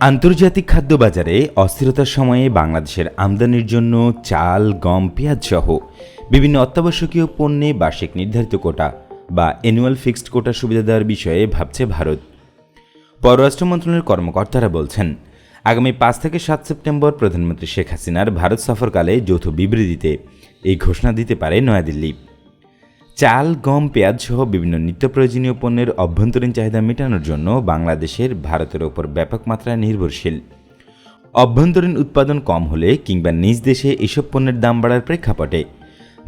আন্তর্জাতিক খাদ্য বাজারে অস্থিরতার সময়ে বাংলাদেশের আমদানির জন্য চাল, গম, পেঁয়াজ সহ বিভিন্ন অত্যাবশ্যকীয় পণ্যে বার্ষিক নির্ধারিত কোটা বা অ্যানুয়াল ফিক্সড কোটা সুবিধা দেওয়ার বিষয়ে ভাবছে ভারত। পররাষ্ট্র মন্ত্রণালয়ের কর্মকর্তারা বলছেন, আগামী পাঁচ থেকে সাত সেপ্টেম্বর প্রধানমন্ত্রী শেখ হাসিনার ভারত সফরকালে যৌথ বিবৃতিতে এই ঘোষণা দিতে পারে নয়াদিল্লি। চাল, গম, পেঁয়াজ সহ বিভিন্ন নিত্য প্রয়োজনীয় পণ্যের অভ্যন্তরীণ চাহিদা মেটানোর জন্য বাংলাদেশের ভারতের ওপর ব্যাপক মাত্রায় নির্ভরশীল। অভ্যন্তরীণ উৎপাদন কম হলে কিংবা নিজ দেশে এসব পণ্যের দাম বাড়ার প্রেক্ষাপটে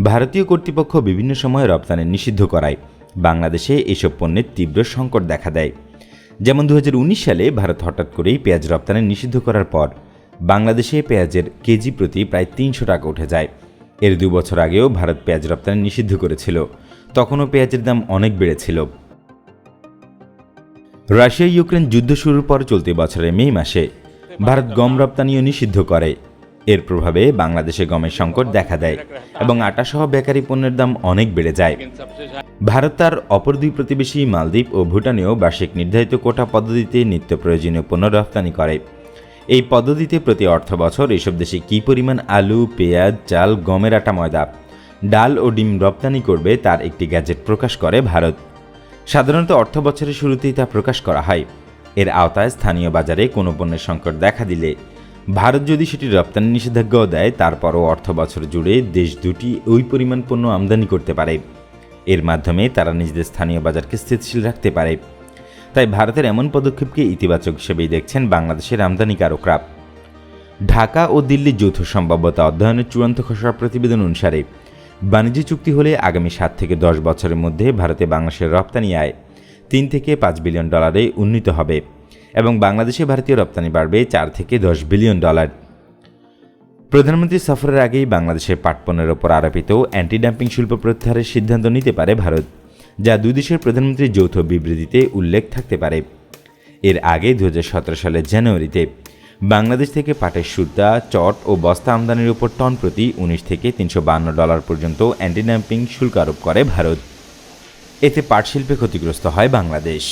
ভারতীয় কর্তৃপক্ষ বিভিন্ন সময় রপ্তানি নিষিদ্ধ করায়। বাংলাদেশে এসব পণ্যের তীব্র সংকট দেখা দেয়। যেমন দু হাজার উনিশ সালে ভারত হঠাৎ করেই পেঁয়াজ রপ্তানি নিষিদ্ধ করার পর বাংলাদেশে পেঁয়াজের কেজি প্রতি প্রায় তিনশো টাকা উঠে যায়। এর দু বছর আগেও ভারত পেঁয়াজ রপ্তানি নিষিদ্ধ করেছিল। তখনও পেঁয়াজের দাম অনেক বেড়েছিল। রাশিয়া ইউক্রেন যুদ্ধ শুরুর পর চলতি বছরের মে মাসে ভারত গম রপ্তানিও নিষিদ্ধ করে। এর প্রভাবে বাংলাদেশে গমের সংকট দেখা দেয় এবং আটাসহ বেকারি পণ্যের দাম অনেক বেড়ে যায়। ভারত তার অপর দুই প্রতিবেশী মালদ্বীপ ও ভুটানেও বার্ষিক নির্ধারিত কোটা পদ্ধতিতে নিত্য প্রয়োজনীয় পণ্য রপ্তানি করে। এই পদ্ধতিতে প্রতি অর্থ বছর এসব দেশে কী পরিমাণ আলু, পেঁয়াজ, চাল, গমের আটা, ময়দা ডাল ও ডিম রপ্তানি করবে তার একটি গ্যাজেট প্রকাশ করে ভারত। সাধারণত অর্থ বছরের শুরুতেই তা প্রকাশ করা হয়। এর আওতায় স্থানীয় বাজারে কোনো পণ্যের সংকট দেখা দিলে। ভারত যদি সেটি রপ্তানি নিষেধাজ্ঞাও দেয়, তারপরও অর্থ বছর জুড়ে দেশ দুটি ওই পরিমাণ পণ্য আমদানি করতে পারে। এর মাধ্যমে তারা নিজেদের স্থানীয় বাজারকে স্থিতিশীল রাখতে পারে। তাই ভারতের এমন পদক্ষেপকে ইতিবাচক হিসেবেই দেখছেন বাংলাদেশের আমদানিকারকরা। ঢাকা ও দিল্লির যৌথ সম্ভাব্যতা অধ্যয়নের চূড়ান্ত খসড়া প্রতিবেদন অনুসারে বাণিজ্য চুক্তি হলে আগামী সাত থেকে দশ বছরের মধ্যে ভারতে বাংলাদেশের রপ্তানি আয় তিন থেকে পাঁচ বিলিয়ন ডলারে উন্নীত হবে এবং বাংলাদেশে ভারতীয় রপ্তানি বাড়বে চার থেকে দশ বিলিয়ন ডলার। প্রধানমন্ত্রী সফরের আগেই বাংলাদেশের পাটপণ্যের ওপর আরোপিত অ্যান্টি ডাম্পিং শুল্ক প্রত্যাহারের সিদ্ধান্ত নিতে পারে ভারত, যা দুই দেশের প্রধানমন্ত্রীর যৌথ বিবৃতিতে উল্লেখ থাকতে পারে। এর আগে দু হাজার সতেরো সালের জানুয়ারিতে বাংলাদেশ থেকে পাটের সুতা চট ও বস্তা আমদানির উপর টন প্রতি উনিশ থেকে তিনশো বান্ন ডলার পর্যন্ত অ্যান্টি ডাম্পিং শুল্ক আরোপ করে ভারত। এতে পাট শিল্পে ক্ষতিগ্রস্ত হয় বাংলাদেশ।